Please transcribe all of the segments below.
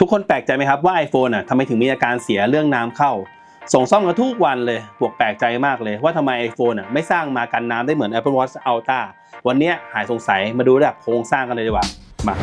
ทุกคนแปลกใจไหมครับว่า iPhone อะทำไมถึงมีอาการเสียเรื่องน้ำเข้า ส่งซ่อมกันทุกวันเลยบวกแปลกใจมากเลย ว่าทำไม iPhone อะไม่สร้างมากันน้ำได้เหมือน Apple Watch Ultra วันนี้หายสงสัยมาดูระดับโครงสร้างกันเลยดีกว่ามา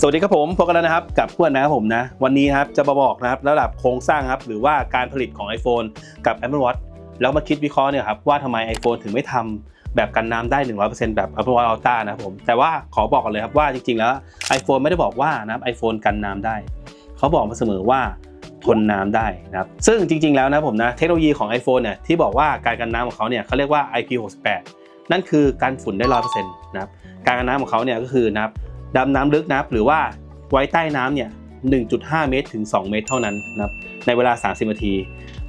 สวัสดีครับผมพบกันแล้วนะครับกับเพื่อนนะครับผมนะ วันนี้ครับจะมาบอกนะครับระดับโครงสร้างครับหรือว่าการผลิตของ iPhone กับ Apple Watch แล้วมาคิดวิเคราะห์เนี่ยครับว่าทำไม iPhone ถึงไม่ทำ แบบกันน้ำได้ 100%แบบ Apple Watch Ultra นะครับผม แต่ว่าขอบอกกันเลยครับว่าจริงๆ แล้ว iPhone ไม่ได้บอกว่านะครับ iPhone กันน้ำได้ เขาบอกมาเสมอว่าทนน้ำได้นะครับ ซึ่งจริงๆ แล้วนะผมนะเทคโนโลยีของ iPhone เนี่ยที่บอกว่าการกันน้ำของเขาเนี่ยเขาเรียกว่า IP68 นั่นคือการฝุ่นได้ 100%นะครับ การกันน้ำของเขาเนี่ยก็คือนะครับดำน้ำลึกนะครับหรือว่าไว้ใต้น้ำเนี่ย1.5 เมตรถึง 2 เมตรเท่านั้นนะครับในเวลา 30 นาที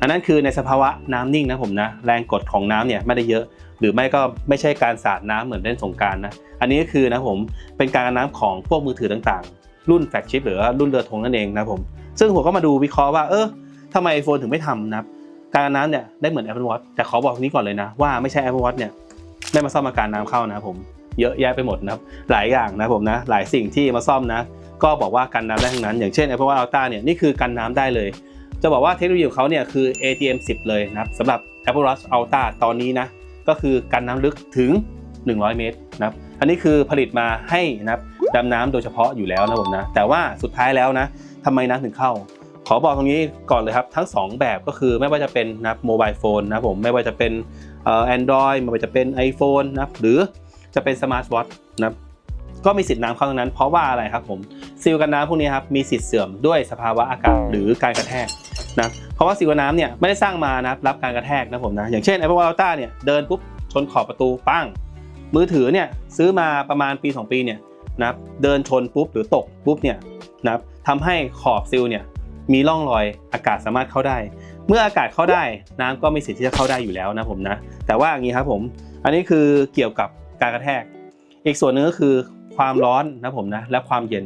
อันนั้นคือในสภาวะน้ำนิ่งนะผมนะ แรงกดของน้ำเนี่ยไม่ได้เยอะ หรือไม่ก็ไม่ใช่การสาดน้ำเหมือนเล่นสงการนะ อันนี้ก็คือนะผมเป็นการนน้ำของพวกมือถือต่างๆ รุ่นแฟลกชิพหรือว่ารุ่นเรือธงนั่นเองนะผม ซึ่งผมก็มาดูวิเคราะห์ว่าเออทำไม iPhone ถึงไม่ทำนะครับ การนน้ำเนี่ยได้เหมือน Apple Watch แต่ขอบอกนี้ก่อนเลยนะ ว่าไม่ใช่ Apple Watch เนี่ยได้มาซ่อมอาการน้ำเข้านะผมเยอะแยะไปหมดนะครับหลายอย่างนะผมนะหลายสิ่งที่มาซ่อมนะ ก็บอกว่ากันน้ำได้ทั้งนั้น อย่างเช่น Apple Watch Ultra เนี่ยนี่คือกันน้ำได้เลย จะบอกว่าเทคโนโลยีของเขาเนี่ยคือ ATM 10 เลยนะครับสำหรับ Apple Watch Ultra ตอนนี้นะ ก็คือกันน้ำลึกถึง 100 เมตรนะครับอันนี้คือผลิตมาให้นะครับดำน้ำโดยเฉพาะอยู่แล้วนะผมนะแต่ว่าสุดท้ายแล้วนะทำไมน้ำถึงเข้า ขอบอกตรงนี้ก่อนเลยครับ ทั้ง 2 แบบก็คือไม่ว่าจะเป็นนะครับโมบายโฟนนะผมไม่ว่าจะเป็นเอ่อ Android ไม่ว่าจะเป็น iPhone นะหรือจะเป็นสมาร์ทวอทนะก็มีสิทธิ์น้ำเข้าทั้งนั้นเพราะว่าอะไรครับผมซีลกันน้ำพวกนี้ครับมีสิทธิ์เสื่อมด้วยสภาวะอากาศหรือการกระแทก นะเพราะว่าซีลกันน้ำเนี่ยไม่ได้สร้างมานะรับการกระแทกนะผมนะอย่างเช่น Apple Watch Ultra เนี่ยเดินปุ๊บชนขอบประตูปั้ง มือถือเนี่ยซื้อมาประมาณปี 2 ปีเนี่ยนะเดินชนปุ๊บหรือตกปุ๊บเนี่ยนะทำให้ขอบซิลเนี่ยมีร่องรอยอากาศสามารถเข้าได้ เมื่ออากาศเข้าได้น้ำก็มีสิทธิ์ที่จะเข้าได้อยู่แล้วนะผมนะแต่ว่าอย่างนี้ครับผมอันนี้คือเกี่ยวกับการกระแทก อีกส่วนหนึงก็คือความร้อนนะผมนะและความเย็น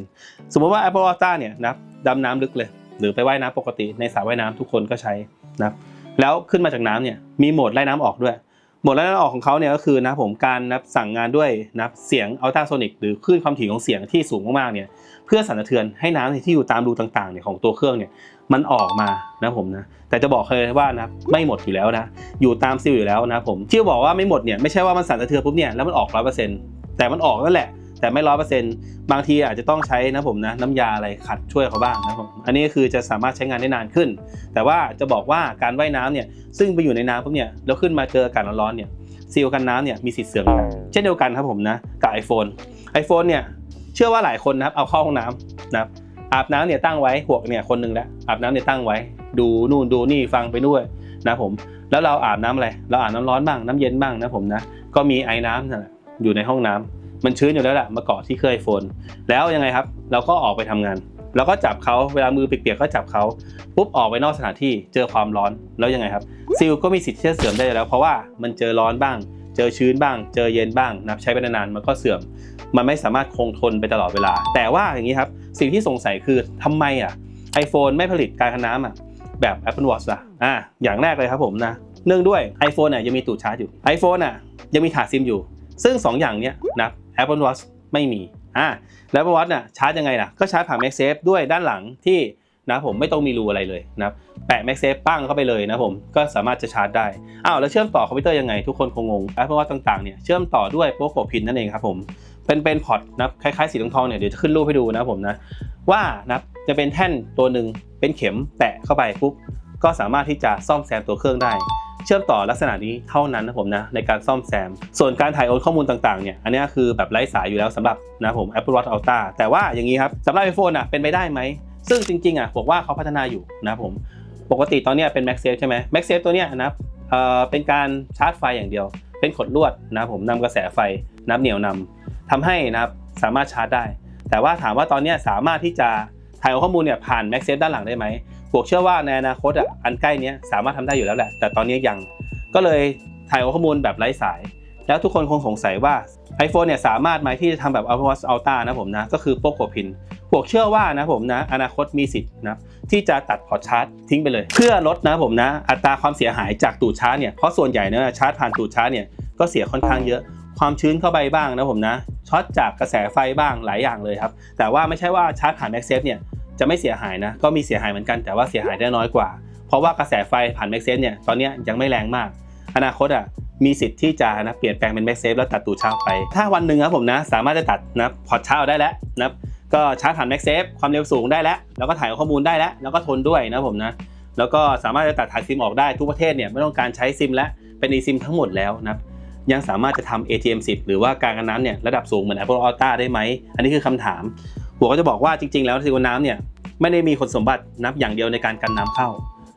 สมมติว่า Apple Watch Ultra เนี่ยนะดำน้ำลึกเลย หรือไปว่ายน้ำปกติในสระว่ายน้ำทุกคนก็ใช้นะครับแล้วขึ้นมาจากน้ำเนี่ยมีโหมดไล่น้ำออกด้วยโหมดไล่น้ำออกของเขาเนี่ยก็คือนะผมการนับสั่งงานด้วยนะเสียงอัลตราโซนิกหรือคลื่นความถี่ของเสียงที่สูงมากๆเนี่ยเพื่อสั่นสะเทือนให้น้ำที่อยู่ตามรูต่างๆเนี่ยของตัวเครื่องเนี่ยมันออกมานะผมนะแต่จะบอกเลยว่านะไม่หมดอยู่แล้วนะอยู่ตามซิลอยู่แล้วนะผมที่บอกว่าไม่หมดเนี่ยไม่ใช่ว่ามันสั่นสะเทือนปุ๊บเนี่ยแล้วมันออกร้อยเปอร์เซ็นต์แต่มันออกนั่นแหละ แต่ไม่ร้อยเปอร์เซ็นต์บางทีอาจจะต้องใช้นะผมนะน้ำยาอะไรขัดช่วยเขาบ้างนะผมอันนี้คือจะสามารถใช้งานได้นานขึ้น แต่ว่าจะบอกว่าการว่ายน้ำเนี่ยซึ่งไปอยู่ในน้ำปุ๊บเนี่ยแล้วขึ้นมาเจออากาศร้อนๆเนี่ยซีลกันน้ำเนี่ยมีสิทธิ์เสื่อมได้เช่นเดียวกันครับผมนะกับ iPhone iPhone เนี่ยเชื่อว่าหลายคนนะครับเอาเข้าห้องน้ำนะครับอาบน้ำเนี่ยตั้งไว้หวกเนี่ยคนหนึ่งแล้วอาบน้ำเนี่ยตั้งไว้ ดูนู่นดูนี่ฟังไปด้วยนะผมแล้วเราอาบน้ำอะไร เราอาบน้ำร้อนบ้างน้ำเย็นบ้างนะผมนะ ก็มีไอ้น้ำนั่นแหละอยู่ในห้องน้ำ มันชื้นอยู่แล้วแหละมาเกาะที่เครื่องไอโฟน แล้วยังไงครับ เราก็ออกไปทำงานเราก็จับเขาเวลามือเปียกๆก็จับเขาปุ๊บออกไปนอกสถานที่เจอความร้อนแล้วยังไงครับซิลก็มีสิทธิ์ที่จะเสื่อมได้แล้ว เพราะว่ามันเจอร้อนบ้าง เจอชื้นบ้าง เจอเย็นบ้างนับใช้ไปนานๆมันก็เสื่อม มันไม่สามารถคงทนไปตลอดเวลา แต่ว่าอย่างนี้ครับสิ่งที่สงสัยคือทำไมอะ iPhone ไม่ผลิตการกันน้ำอะแบบ Apple Watch ล่ะอะอย่างแรกเลยครับผมนะเนื่องด้วย iPhone น่ะยังมีตูดชาร์จอยู่ iPhone อะยังมีถาดซิมอยู่ ซึ่ง 2 อย่างเนี้ยนะ Apple Watch ไม่มีอ่าแล้ว Apple Watch น่ะชาร์จยังไงล่ะ ก็ชาร์จผ่าน MagSafe ด้วยด้านหลังที่นะผมไม่ต้องมีรูอะไรเลยนะครับแปะ MagSafe ปั้งเข้าไปเลยนะผมก็สามารถจะชาร์จได้อ้าวแล้วเชื่อมต่อคอมพิวเตอร์ยังไง ทุกคนคงงง Apple Watch ต่างๆเนี่ยเชื่อมต่อด้วยโปรโกพินนั่นเองครับผมเป็นเป็นพอร์ตนะคล้ายๆสีทองๆเนี่ยเดี๋ยวจะขึ้นรูปให้ดูนะผมนะว่านะจะเป็นแท่นตัวหนึ่งเป็นเข็มแตะเข้าไปปุ๊บก็สามารถที่จะซ่อมแซมตัวเครื่องได้ เชื่อมต่อลักษณะนี้เท่านั้นนะผมนะในการซ่อมแซม ส่วนการถ่ายโอนข้อมูลต่างๆเนี่ยอันนี้คือแบบไร้สายอยู่แล้วสำหรับนะผม Apple Watch Ultra แต่ว่าอย่างนี้ครับสำหรับ iPhone อะเป็นไปได้ไหม ซึ่งจริงๆอะบอกว่าเขาพัฒนาอยู่นะผมปกติตอนนี้เป็น MagSafe ใช่ไหม MagSafe ตัวเนี้ยนะเอ่อเป็นการชาร์จไฟอย่างเดียว เป็นขดลวดนะผมนำกระแสไฟน้ำเหนียวนำทำให้นะครับสามารถชาร์จได้ แต่ว่าถามว่าตอนนี้สามารถที่จะถ่ายโอนข้อมูลเนี่ยผ่าน MagSafe ด้านหลังได้ไหม บวกเชื่อว่าในอนาคตอะอันใกล้นี้สามารถทำได้อยู่แล้วแหละ แต่ตอนนี้ยังก็เลยถ่ายข้อมูลแบบไร้สาย แล้วทุกคนคงสงสัยว่า iPhone เนี่ยสามารถไหมที่จะทำแบบ Apple Watch Ultra นะผมนะ ก็คือโปรโกพินบวกเชื่อว่านะผมนะ อนาคตมีสิทธิ์นะที่จะตัดพอร์ตชาร์จทิ้งไปเลย เพื่อลดนะผมนะ อัตราความเสียหายจากตูดชาร์จเนี่ยเพราะส่วนใหญ่เนี่ยชาร์จผ่านตูดชาร์จเนี่ยก็เสียค่อนข้างเยอะความชื้นเข้าไปบ้างนะผมนะช็อตจากกระแสไฟบ้างหลายอย่างเลยครับ แต่ว่าไม่ใช่ว่าชาร์จผ่าน MagSafe เนี่ย จะไม่เสียหายนะ ก็มีเสียหายเหมือนกันแต่ว่าเสียหายได้น้อยกว่า เพราะว่ากระแสไฟผ่าน MagSafe เนี่ยตอนนี้ยังไม่แรงมาก อนาคตอะมีสิทธิ์ที่จะนะเปลี่ยนแปลงเป็น MagSafe แล้วตัดตูดชาร์จไป ถ้าวันหนึ่งครับผมนะ สามารถจะตัดนะพอร์ตชาร์จได้แล้วนะก็ชาร์จผ่าน MagSafe ความเร็วสูงได้แล้ว แล้วก็ถ่ายข้อมูลได้แล้ว แล้วก็ทนด้วยนะผมนะแล้วก็สามารถจะตัดถ่ายซิมออกได้ทุกประเทศเนี่ยไม่ต้องการใช้ซิมและเป็น eSIM ทั้งหมดแล้วนะยังสามารถจะทำ ATM 10 หรือว่าการกันน้ำเนี่ยระดับสูงเหมือน Apple Ultra ได้ไหม อันนี้คือคำถาม หัวก็จะบอกว่าจริง ๆ แล้วซิลิโคนน้ำเนี่ยไม่ได้มีคุณสมบัตินับอย่างเดียวในการกันน้ำเข้า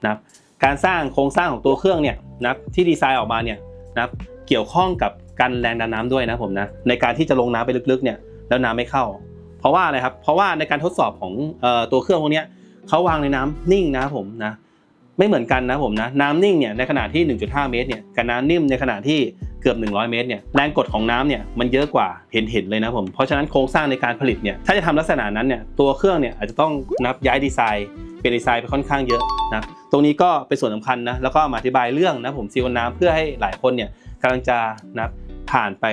นะครับการสร้างโครงสร้างของตัวเครื่องเนี่ยนะที่ดีไซน์ออกมาเนี่ยนะเกี่ยวข้องกับการแรงดันน้ำด้วยนะผมนะในการที่จะลงน้ำไปลึกๆเนี่ยแล้วน้ำไม่เข้า เพราะว่าอะไรครับเพราะว่าในการทดสอบของออตัวเครื่องพวกนี้เขาวางในน้ำนิ่งนะผมนะ ไม่เหมือนกันนะผมนะน้ำนิ่งเนี่ยในขนาดที่ 1.5 เมตรเนี่ยกับน้ำนิ่มในขนาดที่เกือบ 100 เมตรเนี่ยแรงกดของน้ำเนี่ยมันเยอะกว่าเห็นเห็นเลยนะผมเพราะฉะนั้นโครงสร้างในการผลิตเนี่ยถ้าจะทำลักษณะนั้นเนี่ยตัวเครื่องเนี่ยอาจจะต้องนับย้ายดีไซน์เป็นดีไซน์ไปค่อนข้างเยอะนะตรงนี้ก็เป็นส่วนสำคัญนะแล้วก็มาอธิบายเรื่องนะผมซีวนน้ำเพื่อให้หลายคนเนี่ยกำลังจะนะผ่านไป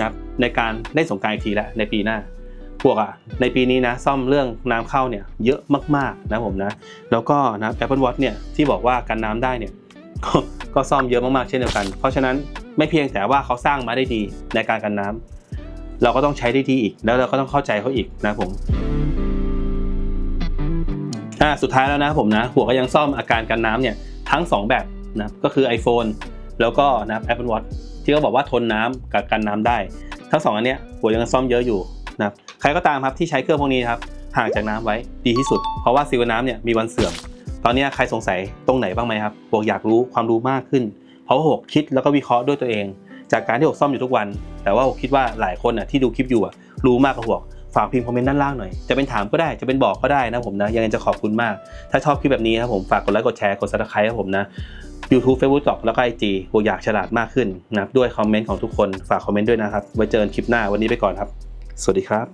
นะในการเล่นสงการอีกทีแล้วในปีหน้า พวกอะในปีนี้นะซ่อมเรื่องน้ำเข้าเนี่ยเยอะมากๆนะผมนะ แล้วก็นะ Apple Watch เนี่ยที่บอกว่ากันน้ำได้เนี่ยก็ก็ซ่อมเยอะมากๆเช่นเดียวกัน เพราะฉะนั้นไม่เพียงแต่ว่าเขาสร้างมาได้ดีในการกันน้ำเราก็ต้องใช้ได้ดีอีก แล้วเราก็ต้องเข้าใจเขาอีกนะผมอ่าสุดท้ายแล้วนะผมนะ หัวก็ยังซ่อมอาการกันน้ำเนี่ยทั้ง 2 แบบนะก็คือ iPhone แล้วก็นะ Apple Watch ที่เขาบอกว่าทนน้ำกับกันน้ำได้ ทั้งสองอันเนี้ยหัวยังซ่อมเยอะอยู่นะครับ ใครก็ตามครับที่ใช้เครื่องพวกนี้ครับห่างจากน้ำไว้ดีที่สุด เพราะว่าซีวน้ำเนี่ยมีวันเสื่อม ตอนนี้ใครสงสัยตรงไหนบ้างไหมครับพวกอยากรู้ความรู้มากขึ้น เพราะว่าหกคิดแล้วก็วิเคราะห์ด้วยตัวเอง จากการที่หกซ่อมอยู่ทุกวัน แต่ว่าหกคิดว่าหลายคนอะที่ดูคลิปอยู่อะรู้มากกว่าหกฝากพิมพ์คอมเมนต์ด้านล่างหน่อย จะเป็นถามก็ได้ จะเป็นบอกก็ได้นะผมนะ ยังไงจะขอบคุณมาก ถ้าชอบคลิปแบบนี้ครับผมฝากกดไลค์ กดแชร์ กดซับสไครต์ครับผมนะ YouTube Facebook แล้วก็ IG หกอยากฉลาดมากขึ้นนะด้วยคอมเมนต์ของทุกคน ฝากคอมเมนต์ด้วยนะครับ ไว้เจอกันคลิปหน้า วันนี้ไปก่อนครับ สวัสดีครับ